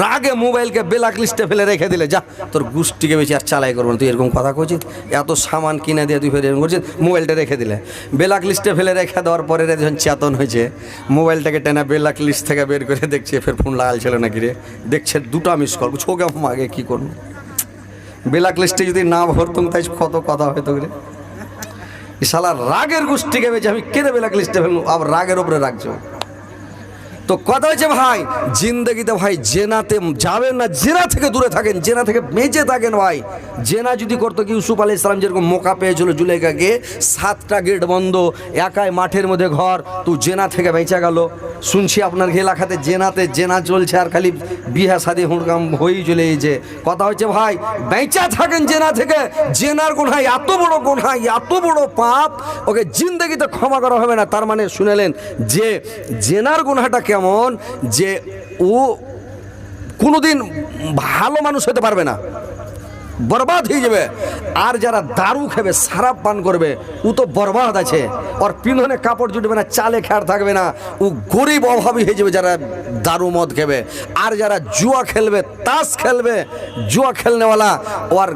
রাগে মোবাইলকে বেলাক লিস্টে ফেলে রেখে দিলে, যা, তোর গুষ্টিকে বেশি আর চালাই করব না, তুই এরকম কথা করছিস এত সামান কিনে দিয়ে তুই ফের এরকম করছিস? মোবাইলটা রেখে দিলে। বেলাক লিস্টে ফেলে রেখে দেওয়ার পরে যখন চেতন হয়েছে, মোবাইলটাকে টেনে বেলাক লিস্ট থেকে বের করে দেখছে, ফের ফোন লাগাল ছিল নাকি রে? দেখছে দুটো মিস কল ছোকে আগে কী করব? বেলাক লিস্টে যদি না ভরতুম, তাই কত কথা হয়তো রে। শালা রাগের গোষ্ঠীকে বেঁচে আমি কেটে বেলাক লিস্টে ফেলব, আবার রাগের ওপরে রাখছো তো কথা হচ্ছে ভাই, জিন্দগিতে ভাই জেনাতে যাবেন না, জেনা থেকে দূরে থাকেন, জেনা থেকে বেঁচে থাকেন ভাই। জেনা যদি করতো কি, ইউসুফ আলী ইসলাম যেরকম মোকা পেয়েছিল জুলেখাকে সাতটা গেট বন্ধ, একাই মাঠের মধ্যে ঘর, তো জেনা থেকে বেঁচে গেল। শুনছি আপনার এলাকাতে জেনাতে জেনা চলছে আর খালি বিহা শাদি হুড়কাম হয়েই চলে যে কথা হচ্ছে ভাই, বেঁচা থাকেন জেনা থেকে, জেনার গোনায় এত বড় গোনায়, এত বড় পাপ, ওকে জিন্দগিতে ক্ষমা করা হবে না। তার মানে শুনেলেন যে, জেনার গুনাহটা কেমন যে ও কোনোদিন ভালো মানুষ হতে পারবে না। বরবাদ হয়ে যাবে। আর যারা দারু খাবে, সারাপ পান করবে, ও তো বরবাদ আছে। ওর পিন্ধনে কাপড় জুটবে না, চালে খেয়ার থাকবে না। ও গরিব অভাবী হয়ে যাবে যারা দারু মদ খেবে। আর যারা জুয়া খেলবে, তাস খেলবে, জুয়া খেলনেওয়ালা, ওর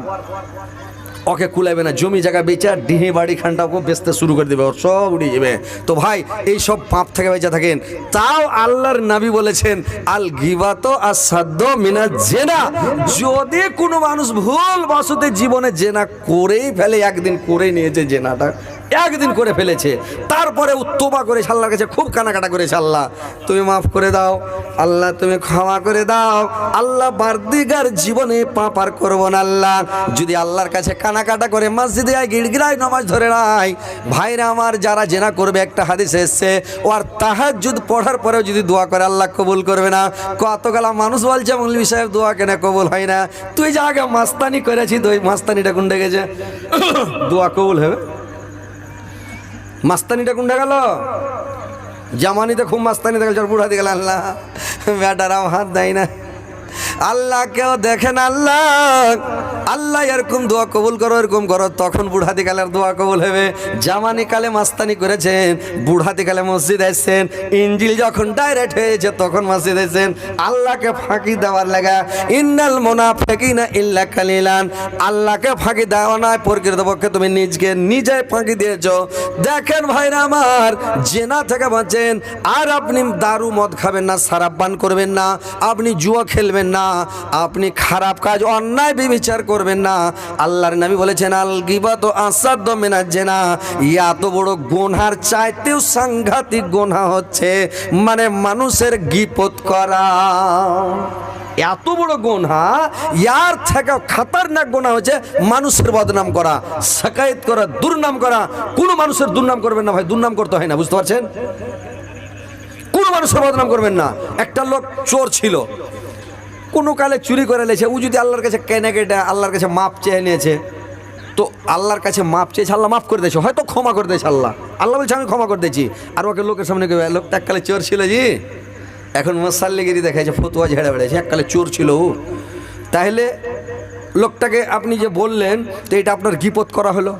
ওকে কুলাইবে না, জমি জায়গা বেচা ডিহে বাড়ি খানটা ওকে বেচতে শুরু করে দেবে, ওর সব উড়িয়ে যাবে তো ভাই, এই সব পাপ থেকে বেঁচে থাকেন। তাও আল্লাহর নাবি বলেছেন, আল গিবাত আর সাধ্য মিনা জেনা। যদি কোনো মানুষ ভুল বসতে জীবনে জেনা করেই ফেলে, একদিন করে নিয়েছে জেনাটা একদিন করে ফেলেছে। তারপরে উত্তবা করে আল্লাহর কাছে খুব কানাকাটা করেছে, আল্লাহ, তুমি মাফ করে দাও, আল্লাহ, তুমি ক্ষমা করে দাও, আল্লাহ বার্দিগার জীবনে পাপ আর করব না, আল্লাহ। যদি আল্লাহর কাছে কানাকাটা করে, মসজিদে আয়, গিড়গিড়ায় নামাজ ধরে নাই ভাইরা আমার, যারা জেনা করবে, একটা হাদিস এসছে, ও আর তাহার যদি পড়ার পরেও যদি দোয়া করে, আল্লাহ কবুল করবে না। কতকালা মানুষ বলছে, মৌলভী সাহেব, দোয়া কেন কবুল হয় না। তুই যা আগে মাস্তানি করেছি তো ওই মাস্তানিটা কোনটা গেছে দোয়া কবুল হবে? মাস্তানিটা কোনটা গেল? জামানিতে খুব মাস্তানিতে গেল চল বুড়া দিয়ে গেল আল্লাহ ব্যাটারাও হাত দেয় না। আল্লাহ কেউ দেখেন আল্লাহ। আল্লাহ এরকম দোয়া কবুল করো, এরকম করো। তখন বুড়াতি কালের দোয়া কবুল হবে। জামানি কালে মাস্তানি করেছেন বুড়াতি কালে মসজিদ এসছেন। ইঞ্জিল যখন ডাইরেক্ট হয়েছে তখন মসজিদ এসছেন। আল্লাহকে ফাঁকি দেওয়ার লাগা। ইন্নাল মোনা ফাঁকি না ইল্লা কালিলান। আল্লাহকে ফাঁকি দেওয়া নয় প্রকৃতপক্ষে তুমি নিজকে নিজে ফাঁকি দিয়েছ। দেখেন ভাইরা আমার, জেনা থেকে বাঁচেন। আর আপনি দারু মদ খাবেন না, সারাপ করবেন না। আপনি জুয়া খেলবেন না। আপনি খারাপ কাজ, অন্যায় বিবিচার করবেন না। আল্লাহর নবী বলেছেন, আল আসাদ মেনা জেনা। এত বড় গোনহার চাইতেও সাংঘাতিক গোনা হচ্ছে মানে মানুষের গিপত করা। এত বড় গোনা ইয়ার থেকে খাতারনাক গোনা হচ্ছে, মানুষের বদনাম করা শাকায়ত করা, দুর্নাম করা। কোনো মানুষের দুর্নাম করবেন না ভাই, দুর্নাম করতে হয় না, বুঝতে পারছেন? কোনো মানুষের বদনাম করবেন না। একটা লোক চোর ছিল কোনো কালে চুরি করে নিয়েছে ও যদি আল্লাহর কাছে কেনে কেটে আল্লাহর কাছে মাপ চেয়ে নিয়েছে, তো আল্লাহর কাছে মাপ চেয়েছে আল্লাহ মাফ করে দিয়েছে। হয়তো ক্ষমা করে দিয়েছে আল্লাহ। আল্লাহ বলছে, আমি ক্ষমা করে দিয়েছি। আর ওকে লোকের সামনে কেউ লোকটা এককালে চোর ছিল জি। এখন মশাল্লিগিরি দেখাচ্ছে ফতুয়া ঝেড়ে বেড়েছে এককালে চোর ছিল ও। তাহলে লোকটাকে আপনি যে বললেন, তো এটা আপনার গিপত করা হলো।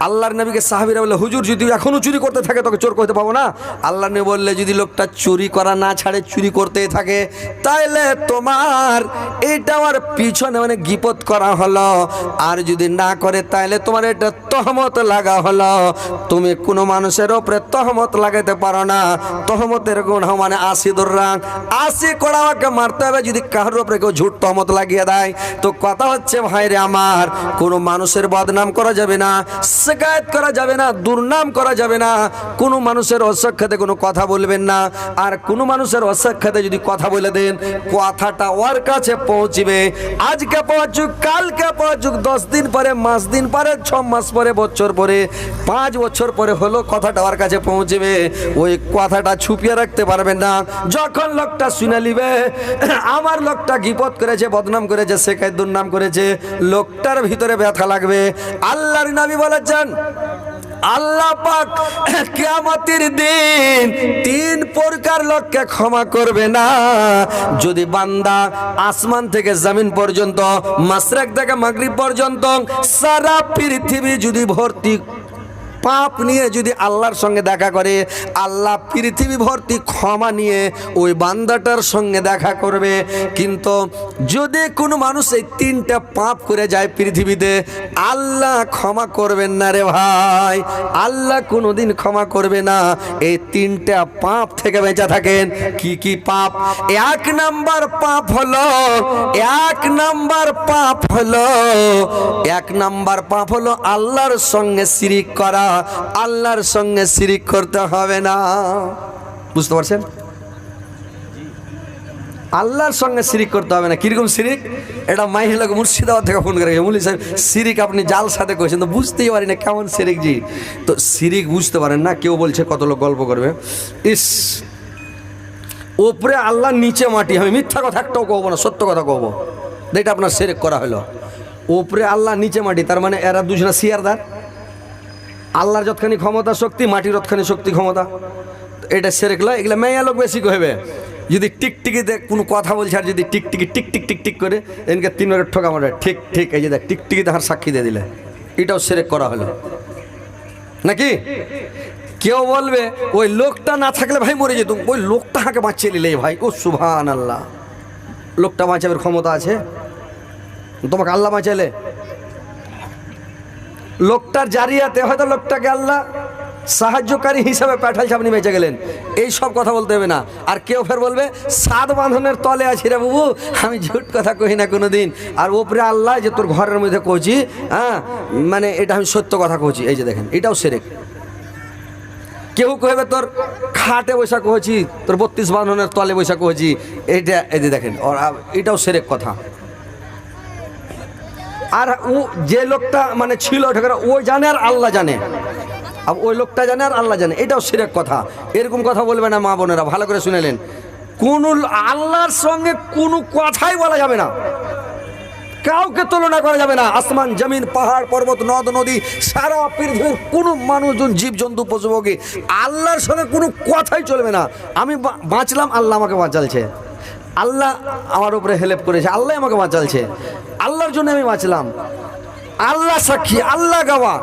আল্লাহর নবীকে সাহাবিরা বললে হুজুর, যদি এখনও চুরি করতে থাকে, তোকে চোর করতে পাবো না? আল্লাহ নবী বললে, যদি লোকটা চুরি করা না ছাড়ে, চুরি করতেই থাকে, তাইলে তোমার এটা আমার পিছনে মানে গিপত করা হলো। আর যদি না করে তাহলে তোমার এটা তহমত লাগা হলো। তুমি কোনো মানুষের ওপরে তহমত লাগাইতে পারো না। তহমতের গুণ মানে আশি রাং। আশি কড়াওয়াকে মারতে হবে, যদি কারোর ওপরে কেউ ঝুট তহমত লাগিয়ে দেয়। তো কথা হচ্ছে, ভাইরে আমার, কোনো মানুষের বদনাম করা যাবে না। শিকায়ত করা যাবে না, দুর্নাম করা যাবে না। কোনো মানুষের অসাক্ষাতে কোনো কথা বলবেন না। আর কোনো মানুষের অসাক্ষাতে যদি কথা বলে দেন, কথাটা ওর কাছে পৌঁছিবে। আজকে পৌঁছুক, কালকে পৌঁছুক, দশ দিন পরে, মাস দিন পরে, ছ মাস পরে, বছর পরে, পাঁচ বছর পরে হলো কথাটা ওর কাছে পৌঁছবে। ওই কথাটা ছুপিয়ে রাখতে পারবেন না। যখন লোকটা শুনে নিবে, আমার লোকটা গিপত করেছে, বদনাম করেছে, শেখায় দুর্নাম করেছে, লোকটার ভিতরে ব্যথা লাগবে। আল্লাহর নবী বলেছেন, আল্লাহ পাক কেয়ামতের দিন তিন প্রকার লোককে ক্ষমা করবে না। যদি বান্দা আসমান থেকে জামিন পর্যন্ত মাসরাক থেকে মাগরিব পর্যন্ত, সারা পৃথিবী যদি ভর্তি পাপ নিয়ে যদি আল্লাহর সঙ্গে দেখা করে, আল্লাহ পৃথিবী ভর্তি ক্ষমা নিয়ে ওই বান্দাটার সঙ্গে দেখা করবে। কিন্তু যদি কোনো মানুষ এই তিনটা পাপ করে যায় পৃথিবীতে, আল্লাহ ক্ষমা করবেন না রে ভাই। আল্লাহ কোনোদিন ক্ষমা করবে না। এই তিনটা পাপ থেকে বেঁচে থাকেন। কি কি পাপ? এক নাম্বার পাপ হলো, এক নাম্বার পাপ হলো, এক নাম্বার পাপ হলো আল্লাহর সঙ্গে শিরিক করা। আল্লাহর সঙ্গে শিরিক করতে হবে না। বুঝতে পারছেন? আল্লাহর সঙ্গে শিরিক করতে হবে না। কীরকম শিরিক? এটা মাইহিলাকে মুর্শিদাবাদ থেকে ফোন করে মুলি সাহেব শিরিক আপনি জাল সাথে করেছেন। তো বুঝতেই পারি না কেমন শিরিক জি। তো শিরিক বুঝতে পারেন না, কেউ বলছে কত লোক গল্প করবে। ইস, ওপরে আল্লাহ, নিচে মাটি। আমি মিথ্যা কথা একটাও কহবো না, সত্য কথা কহবো এটা আপনার সেরেক করা হলো। ওপরে আল্লাহ, নিচে মাটি, তার মানে এরা দুজনা শিয়ারদার। আল্লাহর যতখানি ক্ষমতা, শক্তি, মাটির যতখানি শক্তি ক্ষমতা। এটা সেরেকলা এগুলো মেয়া লোক বেশি কহবে যদি টিকটিকিতে কোনো কথা বলছে আর যদি টিকটিকি টিক টিক টিক টিক করে, এনকে তিনবার ঠোকা মারে, ঠিক ঠিক, এই যে দেখ, টিকটিকিতে হার সাক্ষী দিয়ে দিলে। এটাও সেরেক করা হলো। নাকি? কেউ বলবে, ওই লোকটা না থাকলে ভাই মরে যেত ওই লোকটা হাঁকে বাঁচিয়ে নিলে ভাই। ও সুভান আল্লাহ লোকটা বাঁচাবের ক্ষমতা আছে? তোমাকে আল্লাহ বাঁচালে লোকটার জারিয়াতে হয়তো লোকটাকে আল্লাহ সাহায্যকারী হিসাবে পাঠাইছে আপনি বেঁচে গেলেন। এই সব কথা বলতে হবে না। আর কেউ ফের বলবে সাত বাঁধনের তলে আছি রে বাবু, আমি ঝুট কথা কহি না কোনো দিন আর ওপরে আল্লাহ যে তোর ঘরের মধ্যে কইছি হ্যাঁ মানে এটা আমি সত্য কথা কইছি এই যে দেখেন, এটাও সেরেক। কেউ কহবে তোর খাটে বৈশা কহেছি তোর বত্রিশ বাঁধনের তলে বৈশা কহেছি এইটা এই যে দেখেন এটাও সেরেক কথা। আর ও যে লোকটা মানে ছিল ঠেকারা ও জানে আর আল্লাহ জানে। আর ওই লোকটা জানে আর আল্লাহ জানে। এটাও সেরেক কথা। এরকম কথা বলবে না মা বোনেরা, ভালো করে শুনেলেন কোন আল্লাহর সঙ্গে কোনো কথাই বলা যাবে না। কাউকে তুলনা করা যাবে না। আসমান, জমিন, পাহাড়, পর্বত, নদ, নদী, সারা পৃথিবীর কোনো মানুষজন, জীবজন্তু, পশুপক্ষী, আল্লাহর সঙ্গে কোনো কথাই চলবে না। আমি বাঁচলাম, আল্লাহ আমাকে বাঁচালছে। আল্লাহ আমার উপরে হেল্প করেছে। আল্লাহ আমাকে বাঁচালছে। আল্লাহর জন্য আমি বাঁচলাম। আল্লাহ সাক্ষী, আল্লাহ গাওয়া।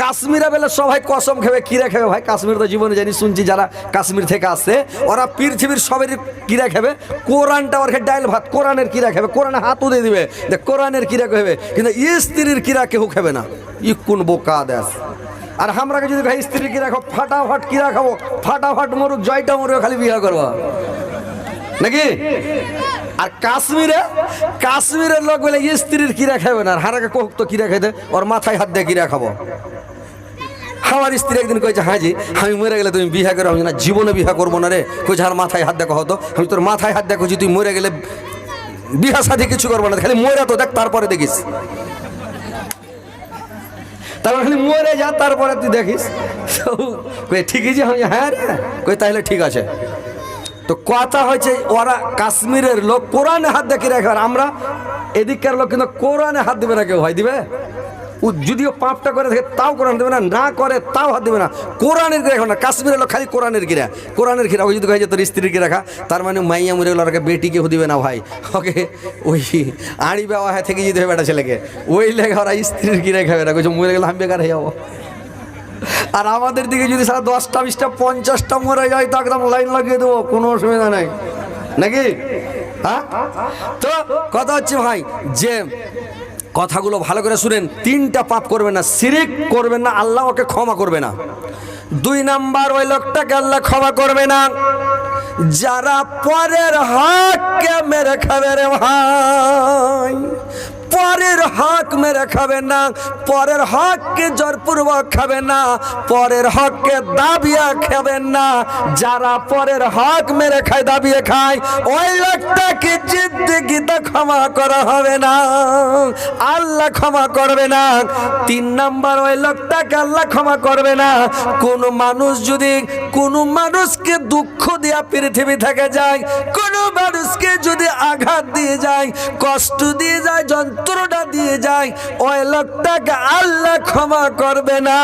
কাশ্মীরে বেলে সবাই কসম খেবে কিরা খেবে ভাই কাশ্মীর তো জীবনে জানি শুনছি যারা কাশ্মীর থেকে আসছে ওরা পৃথিবীর সবেরই কিরা খেবে, কোরআনটা ওর ডাইল ভাত, কোরআনের কিরা খেবে, কোরআনে হাতও দিয়ে দিবে, যে কোরআনের কিরা খেবে, কিন্তু স্ত্রীর কিরা কেউ খেবে না। ই কোন বোকা দেশ। আর আমরাকে যদি ভাই স্ত্রীর কিরা খাব ফাটাফাট কিরা খাব, ফাটাফাট মরুক, জয়টা মরুক, খালি বিয়ে করব। নাকি? আর কাশ্মীরে, কাশ্মীরের লোক বলে স্ত্রীর কিরা খাবে না? আর হারাকে কোক তো কিরা খাইতে, ওর মাথায় হাত দিয়ে কিরা খাব। আমার স্ত্রী একদিন কয়েছে হাজি আমি মরে গেলে তুমি বিহা করে না জীবনে বিহা করব না রে। কইছে, আর মাথায় হাত দেখো হতো আমি তোর মাথায় হাত দেখো তুই মরে গেলে বিহা সাথে কিছু করব না, খালি মরে তো দেখ, তারপরে দেখিস। তারপর খালি মরে যা, তারপরে তুই দেখিস। কই, ঠিকই যে আমি হ্যাঁ রে। কই তাহলে ঠিক আছে। তো কথা হয়েছে, ওরা কাশ্মীরের লোক, কোরআনে হাত দেখে রাখে। আমরা এদিককার লোক কিন্তু কোরআনে হাত দেবে না, কেউ হয় দিবে? ও যদিও পাপটা করে থাকে, তাও কোরআন দেবে না না করে তাও হাত দেবে না। কোরআনের গিরা এখন না, কাশ্মীরের লোক খালি কোরআনের গিরা কোরআনের গিরা ওই যদি কয়ে যে তোর স্ত্রীর গিরা খা তার মানে মাইয়া মরে ওরা বেটিকে দিবে না ভাই। ওকে? ওই আড়ি বাবা থেকে যেতে হবে বেটা ছেলেকে। ওই লেগে ওরা স্ত্রীর গিরা খাবে না, কইছে মরে গেলে আমি বেকার হয়ে যাব। আর আমাদের দিকে যদি সারা দশটা, বিশটা, পঞ্চাশটা মরে যায় তো একদম লাইন লাগিয়ে দেবো, কোনো অসুবিধা নাই। নাকি? হ্যাঁ? তো কথা হচ্ছে ভাই, যে কথাগুলো ভালো করে শুনেন, তিনটা পাপ করবেন না সিরিক করবেন না, আল্লাহ ওকে ক্ষমা করবে না। দুই নাম্বার, ওই লোকটাকে আল্লাহ ক্ষমা করবে না। যারা পরের হককে মেরে খাবে রে ভাই পরের হক মেরে খাবে না, পরের হককে জোরপূর্বক খাবে না, পরের হককে দাবিয়া খাবেন না। যারা পরের হক মেরে খায়, দাবিয়ে খায়, ওই লোকটাকে জিদ্দিগিতে ক্ষমা করা হবে না। আল্লাহ ক্ষমা করবে না। তিন নাম্বার, ওই লোকটাকে আল্লাহ ক্ষমা করবে না। কোন মানুষ যদি, কোন মানুষকে দুঃখ দিয়া পৃথিবী থেকে যায়, কোন মানুষকে যদি আঘাত দিয়ে যায়, কষ্ট দিয়ে যায় যন্ত্রণা দিয়ে যায়, ওই লোকটাকে আল্লাহ ক্ষমা করবে না।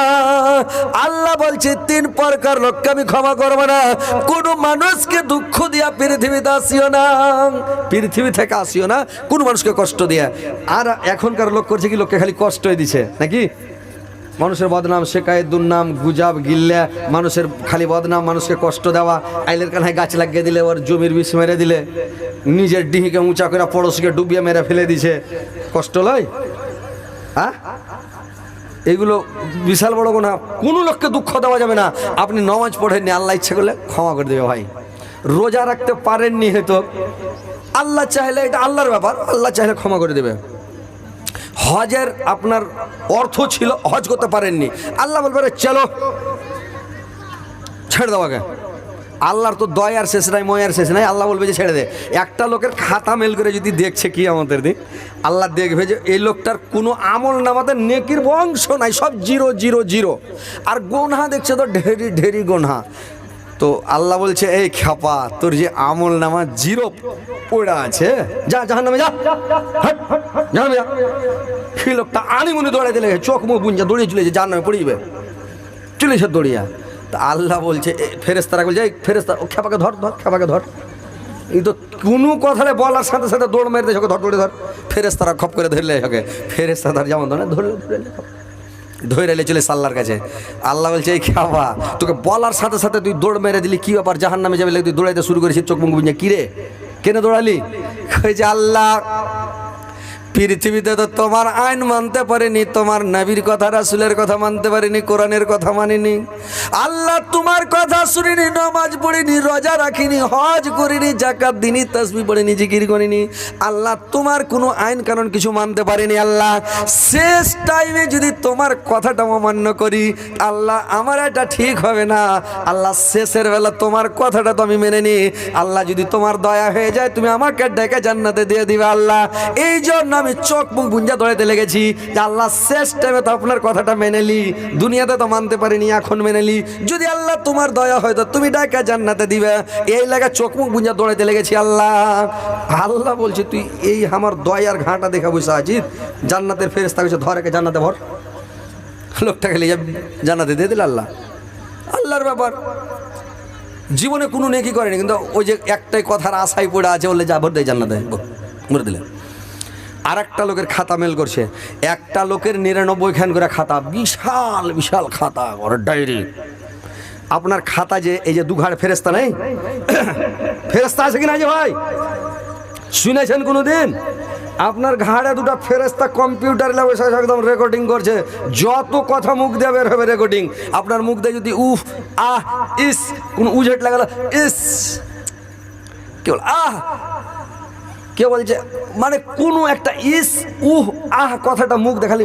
আল্লাহ বলছে, তিন প্রকার লোককে আমি ক্ষমা করব না। কোন মানুষকে দুঃখ দিয়া পৃথিবীতে আসিও না। পৃথিবী থেকে আসিও না, কোন মানুষকে কষ্ট দিয়া। আর এখনকার লোক করছে কি, লোককে খালি কষ্টই দিছে, নাকি? মানুষের বদনাম শেখায়, দুর্নাম, গুজাব, গিল্লা, মানুষের খালি বদনাম, মানুষকে কষ্ট দেওয়া। আইলের কানায় গাছ লাগিয়ে দিলে, ওর জমির বিষ মেরে দিলে। নিজের ডিহিকে উঁচা করে পড়োশিকে ডুবিয়ে মেরে ফেলে দিছে। কষ্ট লয়? হ্যাঁ এগুলো বিশাল বড় গোনা কোনো লোককে দুঃখ দেওয়া যাবে না। আপনি নমাজ পড়েননি আল্লাহ ইচ্ছে করলে ক্ষমা করে দেবে ভাই। রোজা রাখতে পারেননি হয়তো। আল্লাহ চাইলে এটা আল্লাহর ব্যাপার আল্লাহ চাইলে ক্ষমা করে দেবে। হজের আপনার অর্থ ছিল হজ করতে পারেননি। আল্লাহ বলবে "রে, চলো ছেড়ে দেওয়াকে আল্লাহর তো দয়ার শেষ নাই ময়ার শেষ নাই। আল্লাহ বলবে যে, ছেড়ে দে। একটা লোকের খাতা মেল করে যদি দেখছে কি আমাদের দিন, আল্লাহ দেখবে যে, এই লোকটার কোনো আমল নামাতে নেকির বংশ নাই, সব জিরো জিরো জিরো। আর গোনহা দেখছে তো ঢেরি ঢেরি গোনহা। তো আল্লাহ বলছে, এই খাপা তোর যে আমল নামা জিরো পড়া আছে, যা জাহান নামে যা জাহান্নামে যা। সেই লোকটা আনি মনে দৌড়াইতে লেগে চোখ মুখ বুঞ্জা দৌড়িয়ে চলেছে জাহান নামে পড়িবে। চলেছে দৌড়িয়া। তা আল্লাহ বলছে ফেরেস্তারা বলছে, এই ফেরেস্তা ও খেপাকে ধর ধর, খেপাকে ধর। এই তো কোনো কথাটা বলার সাথে সাথে দৌড় মেরে দেয় ধর দৌড়ে ধর। ফেরেস্তারা খপ করে ধরলে ওকে ফেরেস্তা ধর, যেমন ধরে ধরলে ধরলে। ধরে এলে চলে আল্লাহর কাছে। আল্লাহ বলছে, এই খাওয়া তোকে বলার সাথে সাথে তুই দৌড় মেরে দিলি, কি ব্যাপার? জাহান নামে যাবে, তুই দৌড়াইতে শুরু করেছিস, চোখ মুখ বুঝে কিরে কেন দৌড়ালি? যে আল্লাহ পৃথিবীতে তো তোমার আইন মানতে পারিনি, তোমার নাবির কথা, রাসুলের কথা মানতে পারিনি, কোরআনের কথা মানিনি। আল্লাহ তোমার কথা শুনিনি, নমাজ পড়িনি, রোজা রাখিনি, হজ করিনি জাকাত দিনি তসবি পড়িনি, জিকির করিনি। আল্লাহ তোমার কোনো আইন কানুন কিছু মানতে পারিনি, আল্লাহ। শেষ টাইমে যদি তোমার কথাটা অমান্য করি, আল্লাহ, আমার এটা ঠিক হবে না। আল্লাহ, শেষের বেলা তোমার কথাটা তো আমি মেনে নি আল্লাহ, যদি তোমার দয়া হয়ে যায়, তুমি আমাকে ডেকে জান্নাতে দিয়ে দিবে, আল্লাহ। এই জন্য আমি চোখ মুখ বুঞ্জা দৌড়াইতে লেগেছি যে আল্লাহ শেষ টাইমে তো আপনার কথাটা মেনে লি। দুনিয়াতে তো মানতে পারিনি, এখন মেনে লি। যদি আল্লাহ তোমার দয়া হয় তো তুমি ডাকা জান্নাতে দিবে। এই লাগা চোখ মুখ বুঞ্জা দৌড়াইতে লেগেছি আল্লাহ। আল্লাহ বলছে, তুই এই আমার দয়ার ঘাটা দেখা বসে আছিস জান্নাতের ফেরেস্তা কইছে ধরেকে জান্নাতে ভর। লোকটাকে লিয়ে জান্নাতে দিয়ে দিল আল্লাহ। আল্লাহর ব্যাপার। জীবনে কোনো নেকি করেনি, কিন্তু ওই যে একটাই কথার আশায় পড়ে আছে, বললে, যা, ভর দেয় জান্নাতে মরে দিলেন আর একটা লোকের খাতা মেল করছে। একটা লোকের নিরানব্বই খান করে খাতা, বিশাল বিশাল খাতা, ওর ডায়েরি আপনার খাতা যে, এই যে দুঘাড় ফেরেস্তা নেই? ফেরেস্তা আছে কিনা যে ভাই? শুনেছেন কোনো দিন আপনার ঘাড়ে দুটো ফেরেস্তা কম্পিউটার বসে একদম রেকর্ডিং করছে। যত কথা মুখ দিয়ে বের হবে রেকর্ডিং আপনার মুখ দিয়ে যদি উফ, আহ, ইস, কোন উজেট লাগালো, ইস কেবল আহ কে বলছে মানে কোনো একটা ইস, উহ, আহ কথাটা মুখ দেখালি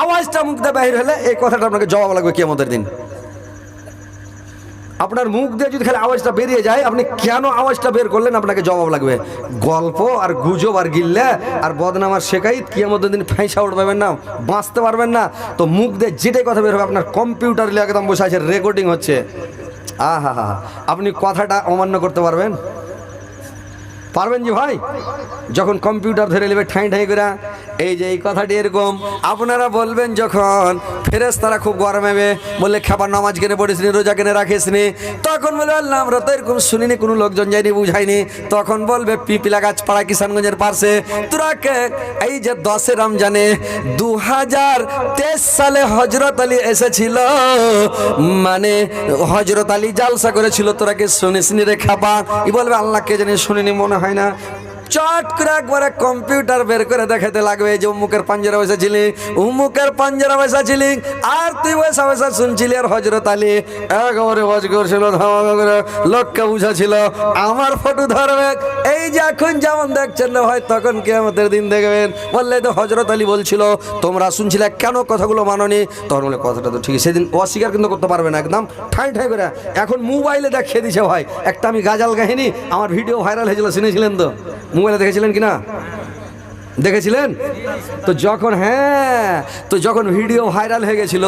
আওয়াজটা মুখ দিয়ে বাহির হলে এই কথাটা আপনাকে জবাব লাগবে কেমতের দিন। আপনার মুখ দিয়ে যদি খালি আওয়াজটা বেরিয়ে যায়, আপনি কেন আওয়াজটা বের করলেন আপনাকে জবাব লাগবে? গল্প আর গুজব আর গিল্লা আর বদনাম আর শেখাইত কিয়ামতের দিন ফাঁসা উঠ পাবেন না, বাঁচতে পারবেন না। তো মুখ দিয়ে যেটাই কথা বের হবে, আপনার কম্পিউটার একদম বসে আছে রেকর্ডিং হচ্ছে। আহা হা, আপনি কথাটা অমান্য করতে পারবেন? পারবেন যে ভাই? যখন কম্পিউটার ধরে নেবে ঠাঁই ঠাঁই করে, এই যে এই কথাটি এরকম, আপনারা বলবেন যখন ফেরেস তারা খুব গরম হবে বললে, খাবার নামাজ কেনে পড়িসনি রোজা কেনে রাখিসনি তখন বলে আল্লাহ, আমরা তো এরকম শুনিনি, কোনো লোকজন যায়নি বুঝাইনি তখন বলবে, পিপিলা গাছ পাড়া কিষানগঞ্জের পাশে তোরা কে? এই যে দশে রমজানে দু হাজার তেইশ সালে হজরত আলী এসেছিল। মানে হজরত আলী জালসা করেছিল, তোরা কে শুনিসনি রে খাবা ই বলবে আল্লাহকে জানি শুনিনি মনে হয় না। চট করে একবারে কম্পিউটার বের করে দেখাতে লাগবে যে উমুকের পাঞ্জারা বসেছিলি উমুকের পাঞ্জারা বসেছিলি আর তুই বসা বসা শুনছিলি আর হজরত আলী? একেবারে হজ করছিল ধামাকা করে লোককে বুঝাছিল, আমার ফটো ধরবে। এই যে এখন যেমন দেখছেন না হয় তখন কে আমাদের দিন দেখবেন। বললে তো হজরত আলী বলছিল, তোমরা শুনছিলে কেন কথাগুলো মাননি? তখন বলে কথাটা তো ঠিক সেদিন অস্বীকার কিন্তু করতে পারবে না, একদম ঠাই ঠাই করে। এখন মোবাইলে দেখিয়ে দিছে ভাই, একটা আমি গাজাল কাহিনী, আমার ভিডিও ভাইরাল হয়েছিল, শুনেছিলেন তো? মোবাইলে দেখেছিলেন কি না? দেখেছিলেন? তো যখন হ্যাঁ তো যখন ভিডিও ভাইরাল হয়ে গেছিল,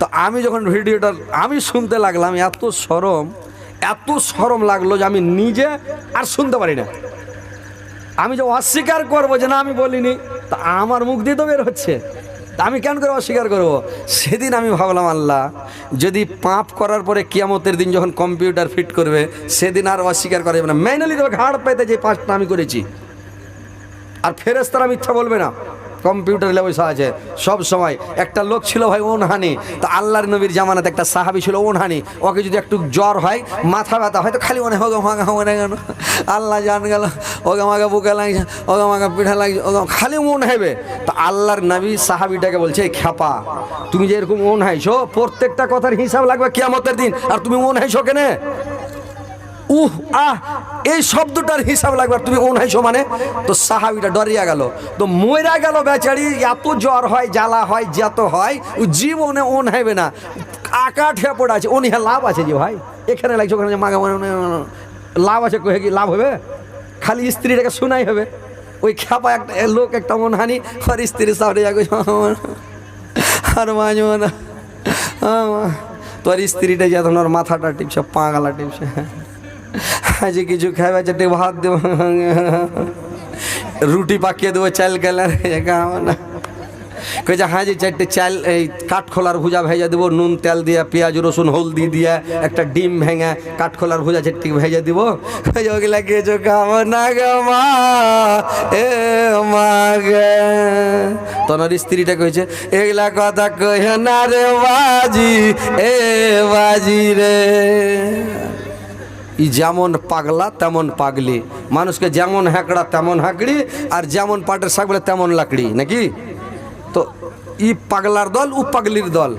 তো আমি যখন ভিডিওটা আমি শুনতে লাগলাম, এত সরম এত সরম লাগল যে আমি নিজে আর শুনতে পারি না। আমি যে অস্বীকার করব যে না, আমি বলিনি, তা আমার মুখ দিয়ে তো বের হচ্ছে। তা আমি কেন করে অস্বীকার করব? সেদিন আমি ভাবলাম, আল্লাহ, যদি পাপ করার পরে কিয়ামতের দিন যখন কম্পিউটার ফিট করবে, সেদিন আর অস্বীকার করা যাবে না। ম্যানুয়ালি তবে ঘাড় পেতে যে পাঁচটা আমি করেছি। আর ফেরেস্তারা মিথ্যা বলবে না। কম্পিউটার বসে আছে সব সময় একটা লোক ছিল ভাই ওনহানি, তো আল্লাহর নবীর জামানাতে একটা সাহাবি ছিল ওনহানি, ওকে যদি একটু জ্বর হয়, মাথা ব্যথা হয়, তো খালি মনে হোক মাগা মনে গেল আল্লাহ জান গেল ওকে মাগা বুকে লাগছে ওকে মাগা পিঠা লাগছে ওকে খালি মন হবে। তো আল্লাহর নবী সাহাবিটাকে বলছে, "এই খ্যাপা, তুমি যে এরকম মন হাইছো প্রত্যেকটা কথার হিসাব লাগবে কিয়ামতের দিন, আর তুমি মন হাইছো কেনে? উহ, আহ, এই শব্দটার হিসাব লাগবে তুমি ওনাইছো মানে? তো সাহাবিটা ডরিয়া গেল। তো মইরা গেল বেচারি, এত জ্বর হয়, জ্বালা হয় যত হয়, ও জীবনে ওন হাইবে না। আকা ঠেপড় আছে ওনি হ্যাঁ লাভ আছে যে ভাই। এখানে লাগছে, ওখানে মাগা লাভ আছে কহে কি লাভ হবে? খালি স্ত্রীটাকে শোনাই হবে। ওই খেপা একটা লোক একটা মন হানি আর স্ত্রী সামনে যাবে আর মাঝে না তোর স্ত্রীটা যখন ওর মাথাটা টিপছে, পাগালা টিপছে। আজ কিছু খাবে চারটে ভাত দেবো। রুটি পাকিয়ে দেবো, চাল কালার না কইছে হ্যাঁ যে চারটে চাল, এই কাঠখোলার ভুজা ভেজে দেবো, নুন, তেল দিয়ে, পেঁয়াজ, রসুন, হলদি দিয়ে, একটা ডিম ভেঙে কাঠখোলার ভুজা চারটি ভেজে দিব। ওগুলা কিছু খাব না গো মা, এ মা গে। তনার স্ত্রীটা কইছে, এগুলা কথা কইহ না রে বাজি, এ বাজি রে। যেমন পাগলা, তেমন পাগলি। মানুষকে যেমন হ্যাঁকড়া, তেমন হ্যাঁকড়ি, আর যেমন পাটের শাক বলে তেমন লাকড়ি, নাকি? তো ই পাগলার দল ও পাগলির দল।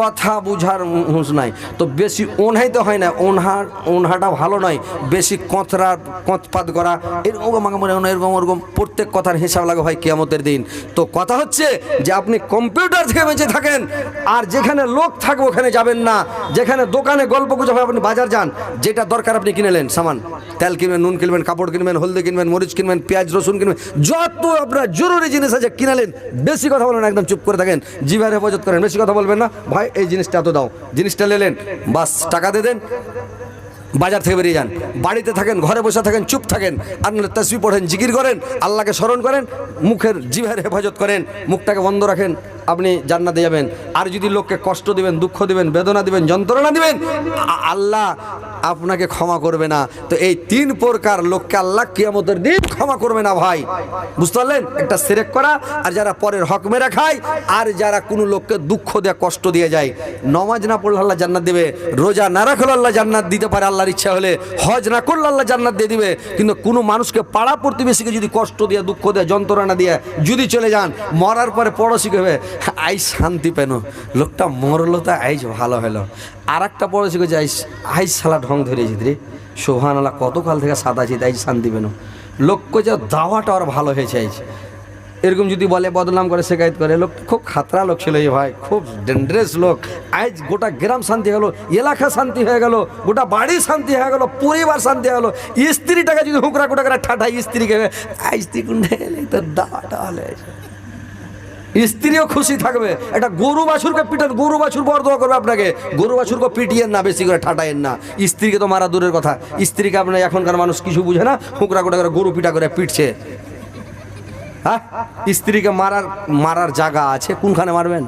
কথা বুঝার হুঁশ নাই। তো বেশি ওনহাইতে হয় না ওনহার ওনহাটা ভালো নয়। বেশি কঁচরা কঁচপাত করা, এরকম এরকম ওরকম প্রত্যেক কথার হিসাব লাগা হয় কিয়ামতের দিন। তো কথা হচ্ছে যে আপনি কম্পিউটার থেকে বেঁচে থাকেন, আর যেখানে লোক থাকবে ওখানে যাবেন না। যেখানে দোকানে গল্প গুজব আপনি বাজার যান। যেটা দরকার আপনি কিনেলেন সামান। তেল কিনবেন, নুন কিনবেন, কাপড় কিনবেন, হলদি কিনবেন, মরিচ কিনবেন, পেঁয়াজ, রসুন কিনবেন, যত আপনার জরুরি জিনিস আছে কিনালেন বেশি কথা বলেন একদম চুপ করে থাকেন, জিভার হেফাজত করেন। বেশি কথা বলবেন না। ভাই, এই জিনিসটা এত দাও। জিনিসটা নিলেন, বাস, টাকা দিয়ে দেন, বাজার থেকে বেরিয়ে যান। বাড়িতে থাকেন, ঘরে বসে থাকেন, চুপ থাকেন। নাহলে তসবি পড়েন, জিকির করেন, আল্লাহকে স্মরণ করেন, মুখের জিভের হেফাজত করেন, মুখটাকে বন্ধ রাখেন। আপনি জান্নাতে যাবেন। আর যদি লোককে কষ্ট দিবেন, দুঃখ দিবেন, বেদনা দিবেন, যন্ত্রণা দিবেন আল্লাহ আপনাকে ক্ষমা করবে না। তো এই তিন প্রকার লোককে আল্লাহ কিয়ামতের দিন ক্ষমা করবে না ভাই। বুঝতে পারলেন? একটা সেরেক করা, আর যারা পরের হক মেরে খায়, আর যারা কোনো লোককে দুঃখ দেয়, কষ্ট দিয়ে যায়। নমাজ না পড়লে আল্লাহ জান্নাত দেবে, রোজা না রাখলে আল্লাহ জান্নাত দিতে পারে আল্লাহর ইচ্ছা হলে। হজ না করলে আল্লাহ জান্নাত দিয়ে দিবে। কিন্তু কোনো মানুষকে পাড়া প্রতিবেশীকে যদি কষ্ট দিয়ে, দুঃখ দেয়, যন্ত্রণা দিয়ে যদি চলে যান, মরার পরে পড়োশি হবে? আই শান্তি পেন। লোকটা মরলো তা আইজ ভালো হলো আর একটা পড়োশি কে আইস আইস সালা ঢং ধরেছি রে। সোহান আল্লাহ কতকাল থেকে সাদা ছিল আইস শান্তি পেন। লোককে যে দাওয়াটা আর ভালো হয়েছে আইজ এরকম যদি বলে, বদনাম করে শেখায়ত করে, লোক খুব খাতরা লোক ছিল এই ভাই, খুব ডেঞ্জারাস লোক। আজ গোটা গ্রাম শান্তি গেল, এলাকা শান্তি হয়ে গেল, গোটা বাড়ি শান্তি হয়ে গেল, পরিবার শান্তি হয়ে গেল। স্ত্রীটাকে যদি হুকরা কুটা করে ঠাঠাই স্ত্রীকে আজ স্ত্রী কুন্ডে গেলে তো দাওয়াটা হলে স্ত্রীও খুশি থাকবে। একটা গরু বাছুরকে পিটান, গরু বাছুর বর্ধ করবে আপনাকে। গরু বাছুরকে পিটিয়েন না, বেশি করে ঠাটাইয়েন না। স্ত্রীকে তো মারা দূরের কথা। স্ত্রীকে আপনার এখনকার মানুষ কিছু বুঝে না হুকরা কুটা করে গরু পিটা করে পিটছে। হ্যাঁ? স্ত্রীকে মারার মারার জায়গা আছে, কোনখানে মারবেন?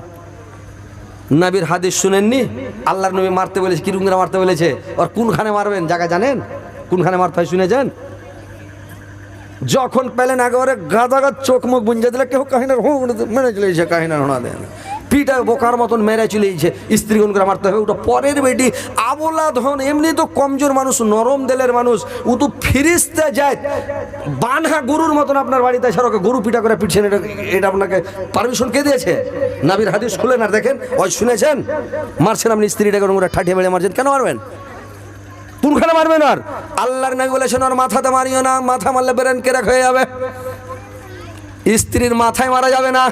নবীর হাদিস শুনেননি? আল্লাহর নবী মারতে বলেছে কিরুঙ্গরা মারতে বলেছে? আর কোনখানে মারবেন? জায়গা জানেন? কোনখানে মারতে হয় শুনেছেন যখন পেলেন একেবারে গাদা গাদ চোখ মুখ বুঞ্জে দিলে কেউ কাহিনার হো মেরে চলেছে কাহিনার হোনা দেন। পিঠা বোকার মতন মেরে চলেছে স্ত্রী গুণ করে মারতে হবে ওটা পরের বেটি, আবলা ধন, এমনি তো কমজোর মানুষ, নরম দেলের মানুষ। ও তো ফিরিস্তে যায় বানহা গরুর মতন আপনার বাড়িতে এসে ওকে গরু পিঠা করে পিটছেন, এটা এটা আপনাকে পারমিশন কে দিয়েছে? নাবির হাদিস খুলেন আর দেখেন? ওই শুনেছেন? মারছেন আপনি স্ত্রীটাকে করে ঠাঠিয়ে মেরে মারছেন। কেন মারবেন? কোনখানে মারবেন আর। আল্লাহর নবী বলেছেন আর মাথাতে মারিও না, মাথা মারলে বেরেন কেরাক হয়ে যাবে। স্ত্রীর মাথায় মারা যাবে না।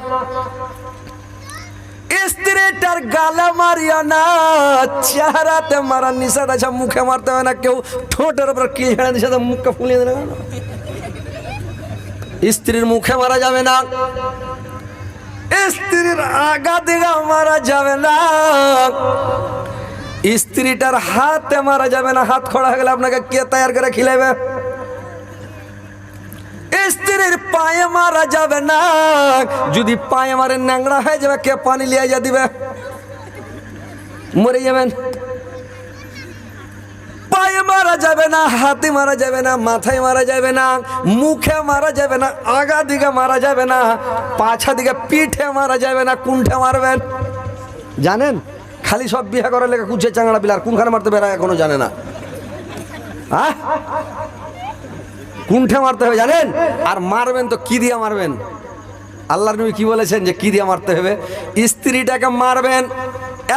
স্ত্রীটার গালে মারিও না, চেহারাতে মারার নিষেধ আছে, মুখে মারতে হবে না, কেউ ঠোঁটের উপর কি দিছে, তো মুখটা ফুলিয়ে দেবে না। স্ত্রীর মুখে মারা যাবে না। স্ত্রীর আগা দিগা মারা যাবে না। স্ত্রীটার হাতে মারা যাবে না, হাত খড়া হয়ে গেলে আপনাকে কে তৈরি করে খিলাবে স্ত্রীর পায়ে মারা যাবে না, যদি পায়ে মারে ন্যাংরা হয়ে যাবে, কে পানি লিয়ে যা দিবে? মরে যাবেন। পায়ে পায়ে মারা যাবে না, হাতে মারা যাবে না, মাথায় মারা যাবে না, মুখে মারা যাবে না, আগা দিকে মারা যাবে না পাছা দিকে পিঠে মারা যাবে না, কুণ্ঠে মারবেন। জানেন? খালি সব বিয়ে করার লেগে কুচে চাংড়া বিলার কোনখানে মারতে বেড়ায় এখনও জানে না। হ্যাঁ কুণ্ঠে মারতে হবে জানেন? আর মারবেন তো কি দিয়ে মারবেন? আল্লাহর নবী কি বলেছেন যে কি দিয়ে মারতে হবে? স্ত্রীটাকে মারবেন,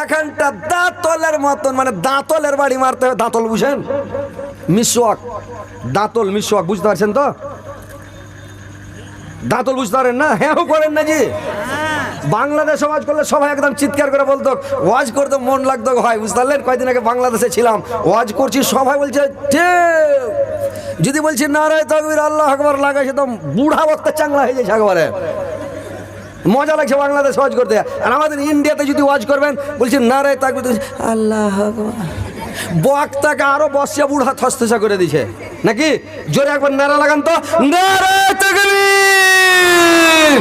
এখানটা দাঁতলের মতন মানে দাঁতলের বাড়ি মারতে হবে। দাঁতল বুঝেন? মিসওয়াক। দাঁতল, মিসওয়াক, বুঝতে পারছেন তো? দাঁতল বুঝতে পারেন না? হ্যাঁ করেন না জি বাংলাদেশ ওয়াজ করলে সবাই একদম চিৎকার করে বলতো ওয়াজ করতে মন লাগতো ভাই, বুঝতে পারলেন? কয়দিন আগে বাংলাদেশে ছিলাম ওয়াজ করছি, সবাই বলছে যদি বলছি নারায় তকবির, আল্লাহ আকবর লাগাইছে, তো বুড়া বক্তা চাংলা হয়ে যাচ্ছে একবারে। মজা লাগছে বাংলাদেশ ওয়াজ করতে। আর আমাদের ইন্ডিয়াতে যদি ওয়াজ করবেন, বলছি নারায় তাকবির আল্লাহ বক্তাকে আরও বসিয়া বুড়া থসথসা করে দিছে। নাকি? জোরে একবার নারা লাগান তো। নারায় তাকবীর!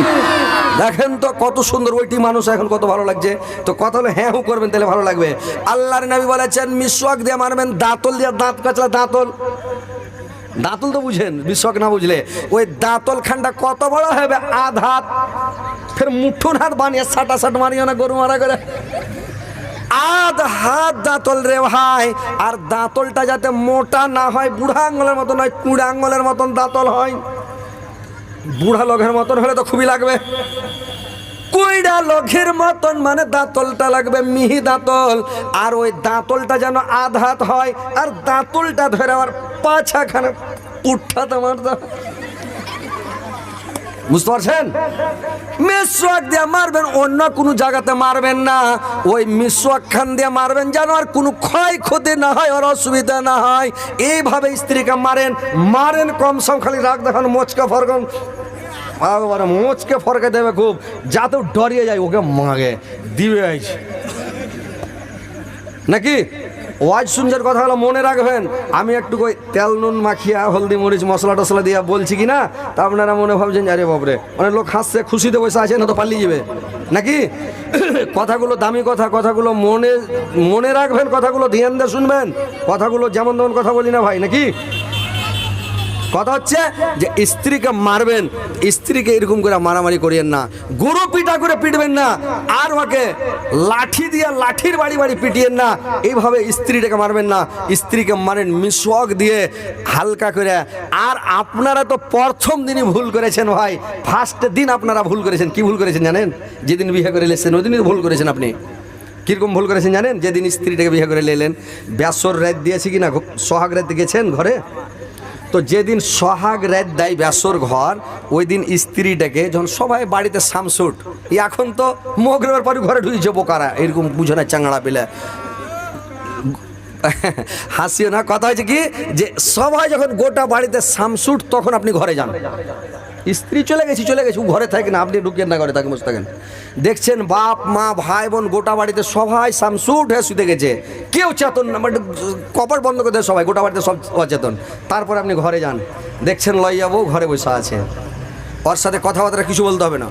দেখেন তো কত সুন্দর ওইটি মানুষ এখন কত ভালো লাগছে। তো কথা হলে হ্যাঁ হু করবেন, তাহলে ভালো লাগবে। আল্লাহর নবী বলেছেন, মিসওয়াক দিয়ে মারবেন, দাঁতল দিয়ে দাঁত কাচলা দাঁতল। দাঁতল তো বুঝেন বিশ্বক না বুঝলে। ওই দাঁতল খানটা কত বড় হবে, আধ হাত। ফের মুঠুন হাত বানিয়ে সাটা সাট মারিও না, গরু মারা করে আধ হাত দাঁতল রে ভাই, আর দাঁতলটা যাতে মোটা না হয়, বুড়া আঙ্গলের মতন হয়, কুড়া আঙ্গলের মতন দাঁতল হয়। বুড়া লঘের মতন হলে তো খুবই লাগবে। কুইডা লঘের মতন মানে দাঁতলটা লাগবে, মিহি দাঁতল। আর ওই দাঁতলটা যেন আধাত হয়, আর দাঁতলটা ধরে আমার পাছাখানে উঠাতে মারতে বুঝতে পারছেন? মিসওয়াক দিয়ে মারবেন, অন্য কোনো জায়গাতে মারবেন না। ওই মিসওয়াক খান দিয়ে মারবেন যেন আর কোনো ক্ষয়ক্ষতি না হয়, আর অসুবিধা না হয়। এইভাবে স্ত্রীকে মারেন মারেন কম সম, খালি রাখ দেখান, মোচকা ফরকন। একবারে মোচকে ফরকে দেবে খুব, যাতে ডরিয়ে যায়, ওকে মাগে, দিবে নাকি? ওয়াজ শুনছেন কথা হলো, মনে রাখবেন, আমি একটু কই তেল, নুন মাখিয়া, হলদি, মরিচ, মশলা টসলা দিয়া বলছি কি না তা আপনারা মনে ভাবছেন, আরে বাবরে অনেক লোক হাসছে, খুশিতে বসে আছে, না তো পালিয়ে যাবে? নাকি? কথাগুলো দামি কথা, কথাগুলো মনে মনে রাখবেন, কথাগুলো ধ্যান দিয়ে শুনবেন, কথাগুলো যেমন তেমন কথা বলি না ভাই, নাকি? কথা হচ্ছে যে স্ত্রীকে মারবেন, স্ত্রীকে এরকম করে মারামারি করিয়েন না। গরু পিটা করে পিটবেন না, আর ওকে লাঠি দিয়ে লাঠির বাড়ি বাড়ি পিটিয়েন না। এইভাবে স্ত্রীটাকে মারবেন না, স্ত্রীকে মারেন মিশক দিয়ে হালকা করে। আর আপনারা তো প্রথম দিনই ভুল করেছেন ভাই ফার্স্ট দিন আপনারা ভুল করেছেন। কি ভুল করেছেন জানেন? যেদিন বিয়ে করে এসেছেন ওই ভুল করেছেন আপনি। কীরকম ভুল করেছেন জানেন? যেদিন স্ত্রীটাকে বিয়ে করে এলেন ব্যাসর রাত দিয়েছি কি না সোহাগ রাত গেছেন ঘরে? তো যেদিন সোহাগ রাত দেয় ব্যাসর ঘর ওই দিন স্ত্রীটাকে যখন সবাই বাড়িতে সামসুট এখন তো মগরের পরে ঘরে ঢুকেছে বোকারা, এরকম বুঝো না চাংড়া পেলে। হাসিও না, কথা হয়েছে কি যে সবাই যখন গোটা বাড়িতে সামসুট তখন আপনি ঘরে যান। স্ত্রী চলে গেছি চলে গেছি ঘরে থাকে না, আপনি ঢুকেন না, ঘরে থাকে, বসে থাকেন। দেখছেন বাপ, মা, ভাই, বোন, গোটা বাড়িতে সবাই সামসুট হয়ে শুতে গেছে। কেউ চেতন না মানে কপাট বন্ধ করে দেয় সবাই, গোটা বাড়িতে সব অচেতন। তারপরে আপনি ঘরে যান। দেখছেন লই যাব ঘরে বসে আছে। ওর সাথে কথাবার্তা কিছু বলতে হবে না।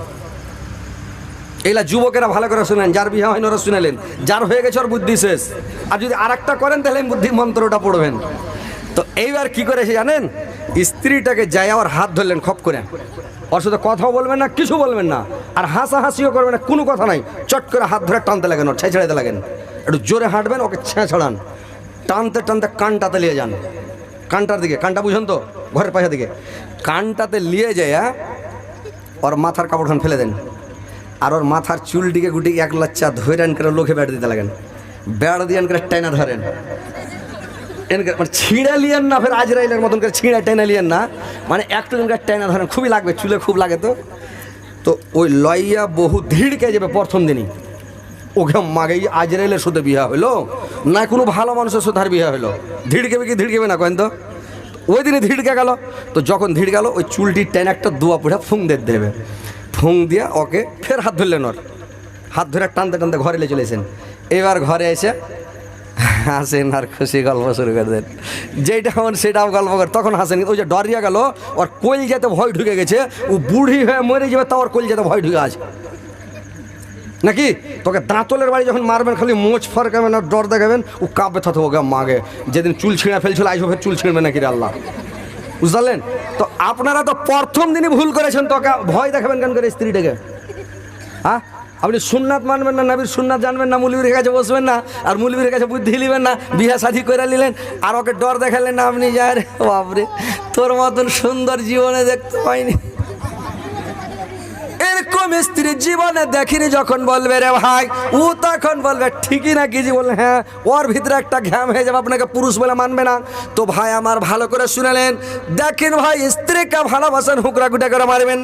এইলা যুবকেরা ভালো করে শুনেন, যার বিয়ে হয়নি ওরা শুনেলেন। যার হয়ে গেছে ওর বুদ্ধি শেষ। আর যদি আর করেন, তাহলে বুদ্ধি মন্ত্রটা পড়বেন। তো এইবার কি করেছে জানেন? স্ত্রীটাকে যাই আবার হাত ধরলেন, খপ করে। ওর সাথে কথাও বলবেন না, কিছু বলবেন না। আর হাসাহাসিও করবেন না, কোনো কথা নাই। চট করে হাত ধরে টানতে লাগেন ওর ছেঁচড়াতে লাগেন। একটু জোরে হাঁটবেন, ওকে ছেঁচড়ান। টানতে টানতে কানটাতে নিয়ে যান। কানটার দিকে, কানটা বুঝেন তো, ঘরের পাশে দিকে। কানটাতে নিয়ে যায় হ্যাঁ? ওর মাথার কাপড়খান ফেলে দেন। আর ওর মাথার চুলটিকে গুটিকে এক লাচ্চা ধৈরান করে লোকে বেড় দিতে লাগেন। বেড় দিয়ে করে টাইনা ধরেন। এনকে- মানে ছিঁড়ে লিয়েন না, ফের আজরাইলের মতন করে ছিঁড়ে টেনে লিয়েন না। মানে একটু দিন করে টেনে ধরেন, খুবই লাগবে, চুলে খুব লাগে তো। তো ওই লইয়া বহু ধীরকে যাবে প্রথম দিনই। ওকে মাগে আজরাইলের সাথে বিয়া হইল, না কোনো ভালো মানুষের সাথে আর বিয়া হইল। ধীরকেবে কি ধীরকেবে না কেন তো? ওই দিনে ধীরকে গেল। তো যখন ধীর গেল, ওই চুলটি টেনে একটা দুয়া পুড়ে ফুং দিয়ে দেবে। ফুং দিয়ে ওকে ফের হাত ধরলেন ওর। হাত ধরে টানতে টানতে ঘরে চলেছেন এবার ঘরে এসে হাসেন আর খুশি গল্প শুরু করে দেন। যেইটা আমার সেটাও গল্প করে। তখন হাসেন, ওই যে ডরিয়া গেল, ওর কোল যেতে ভয় ঢুকে গেছে, ও বুড়ি হয়ে মরে যাবে তা ওর কোল যেতে ভয় ঢুকে আছে। নাকি? তোকে দাঁতলের বাড়ি যখন মারবেন, খালি মোচ ফরকাবেন আর ডর দেখাবেন, ও কাঁপবে থাকে ওকে মাগে। যেদিন চুল ছিঁড়ে ফেলছিল, আইসো ফের চুল ছিঁড়বে নাকি আল্লাহ? বুঝলেন তো আপনারা তো প্রথম দিনই ভুল করেছেন তোকে ভয় দেখাবেন কেন করে স্ত্রীটাকে? হ্যাঁ? আপনি সুন্নাত মানবেন না, নবীর সুন্নাত জানবেন না, মুলবির কাছে বসবেন না, আর মুলবির কাছে বুদ্ধি নিবেন না, বিয়া শাদি করে নিলেন, আর ওকে ডর দেখালেন না আপনি যায় রে বাপরে, তোর মতন সুন্দর জীবনে দেখতে পাইনি এরকম স্ত্রী জীবনে দেখিনি যখন বলবে রে ভাই, ও তখন বলবে, ঠিকই না কি জি বললে হ্যাঁ ওর ভিতরে একটা ঘ্যাম হয়ে যাবে, আপনাকে পুরুষ বলে মানবে না তো ভাই আমার ভালো করে শুনালেন, দেখেন ভাই, স্ত্রীকে ভালোবাসেন, হুকরা গুটা করে মারবেন।